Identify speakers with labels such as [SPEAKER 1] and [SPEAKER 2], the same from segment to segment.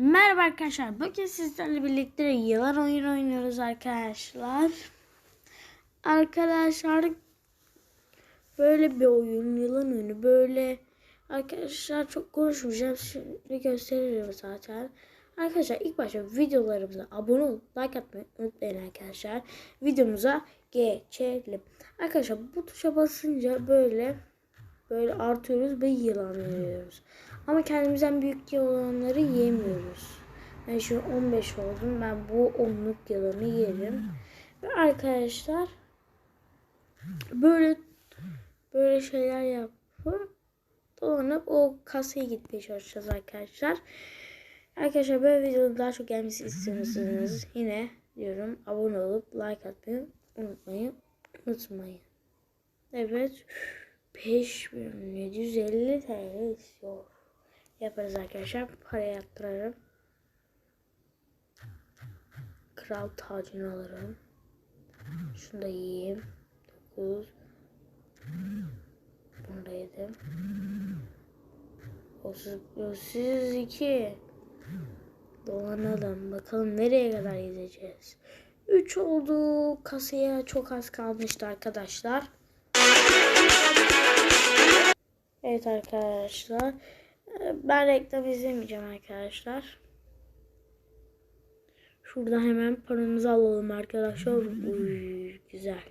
[SPEAKER 1] Merhaba arkadaşlar. Bugün sizlerle birlikte yılan oyun oynuyoruz arkadaşlar. Arkadaşlar böyle bir oyun, yılan oyunu. Böyle arkadaşlar çok konuşmayacağım. Şimdi gösteririm zaten. Arkadaşlar ilk başta videolarımıza abone olup like atmayı unutmayın arkadaşlar. Videomuza geçelim. Arkadaşlar bu tuşa basınca böyle böyle artıyoruz ve yılan yiyoruz. Ama kendimizden büyük yılanları yemiyoruz. Ben şu 15 oldum. Ben bu 10'luk yılanı yerim. Ve arkadaşlar böyle böyle şeyler yapıp dolanıp o kasaya gitmeye çalışacağız arkadaşlar. Arkadaşlar böyle videoda daha çok gelmesi istiyorsanız yine diyorum abone olup like atmayı unutmayın. Unutmayın. Evet. 5750 TL istiyor. Yaparız arkadaşlar. Para yaptırırım. Kral tacını alırım. Şunu da yiyeyim. 9 Bunu da yedim. 30, 32 Dolanalım. Bakalım nereye kadar gideceğiz. 3 oldu. Kasaya çok az kalmıştı arkadaşlar. Evet arkadaşlar. Ben reklam izlemeyeceğim arkadaşlar. Şuradan hemen paramızı alalım arkadaşlar. Uy, güzel.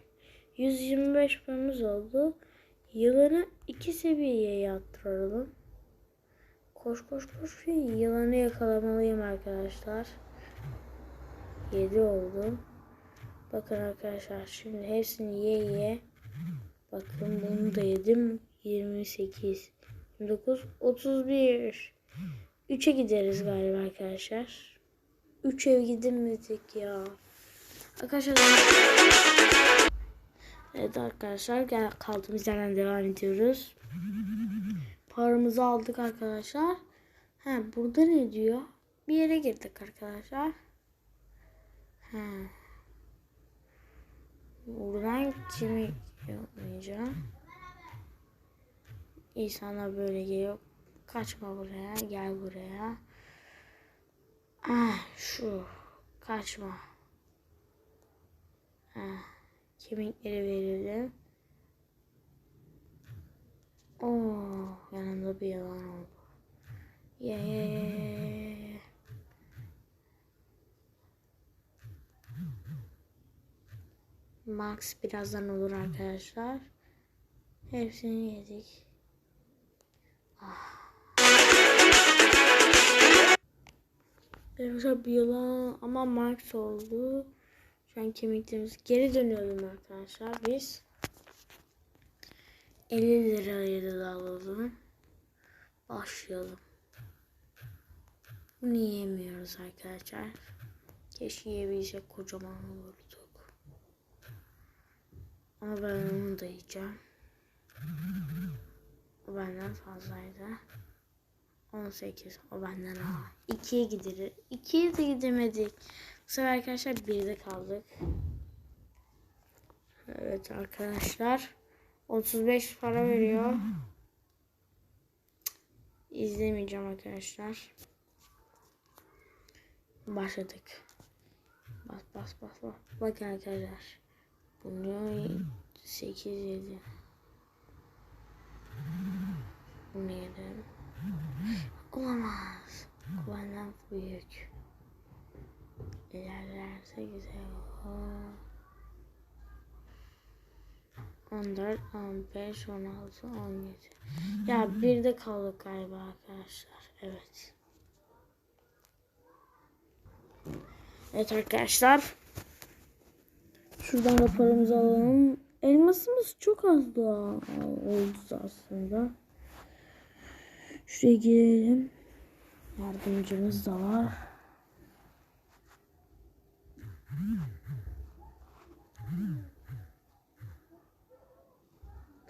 [SPEAKER 1] 125 paramız oldu. Yılanı iki seviyeye attıralım. Koş koş koş. Yılanı yakalamalıyım arkadaşlar. 7 oldu. Bakın arkadaşlar şimdi hepsini ye ye. Bakın bunu da yedim. 28 29 31 3'e gideriz galiba arkadaşlar. 3'e gidemedik ya. Arkadaşlar Evet arkadaşlar gel kaldığımız yerden devam ediyoruz. Paramızı aldık arkadaşlar. Ha burada ne diyor? Bir yere girdik arkadaşlar. Ha. Buradan kimi yapmayacağım. İnsanlar böyle geliyor. Kaçma buraya. Gel buraya. Ah şu. Kaçma. Ah, kemikleri verelim. Oo, yanımda bir yalan oldu. Ye ye ye. Max birazdan olur arkadaşlar. Hepsini yedik. Arkadaşlar bir yılan ama Max oldu. Şu an kemiklerimiz geri dönüyorum arkadaşlar biz. 50 liraya da alalım. Başlayalım. Bunu yiyemiyoruz arkadaşlar. Keşke yiyebilsek kocaman olurduk. Ama ben onu da yiyeceğim. O benden fazlaydı. 18. O benden al. 2'ye gidilir. 2'ye de gidemedik. Bu sefer arkadaşlar 1'de kaldık. Evet arkadaşlar. 35 para veriyor. İzlemeyeceğim arkadaşlar. Başladık. Bas bas bas bas. Bakın arkadaşlar. Bunu 8 7. Bunu yedim. Olamaz. Bu benden büyük. İlerlerse güzel olur. 14, 15, 16, 17. Ya bir de kaldık galiba arkadaşlar. Evet. Evet arkadaşlar. Şuradan da alalım. Elmasımız çok az daha oldu aslında. Şuraya girelim. Yardımcımız da var.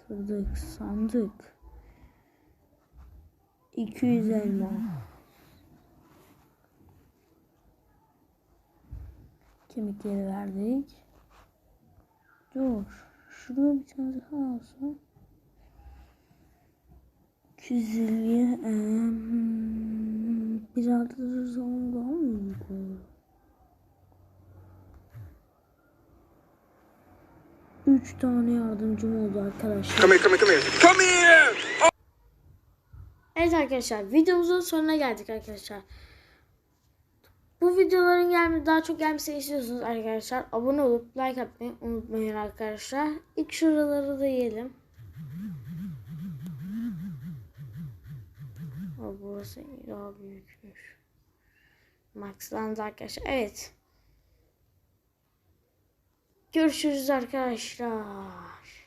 [SPEAKER 1] Kırdık sandık. 200 elma. Kemikleri verdik. Dur. Şurada bir tane daha olsun. 250 em, İradeleri zaman daha mı koyuyor? Üç tane yardımcım oldu arkadaşlar.
[SPEAKER 2] Come here, come here, come here. Come here!
[SPEAKER 1] Evet arkadaşlar videomuzun sonuna geldik arkadaşlar. Bu videoların gelme daha çok gelmesini istiyorsunuz arkadaşlar. Abone olup like atmayı unutmayın arkadaşlar. İlk şuraları da yiyelim. Aa, burası daha büyükmüş. Maxlandı arkadaşlar. Evet. Görüşürüz arkadaşlar.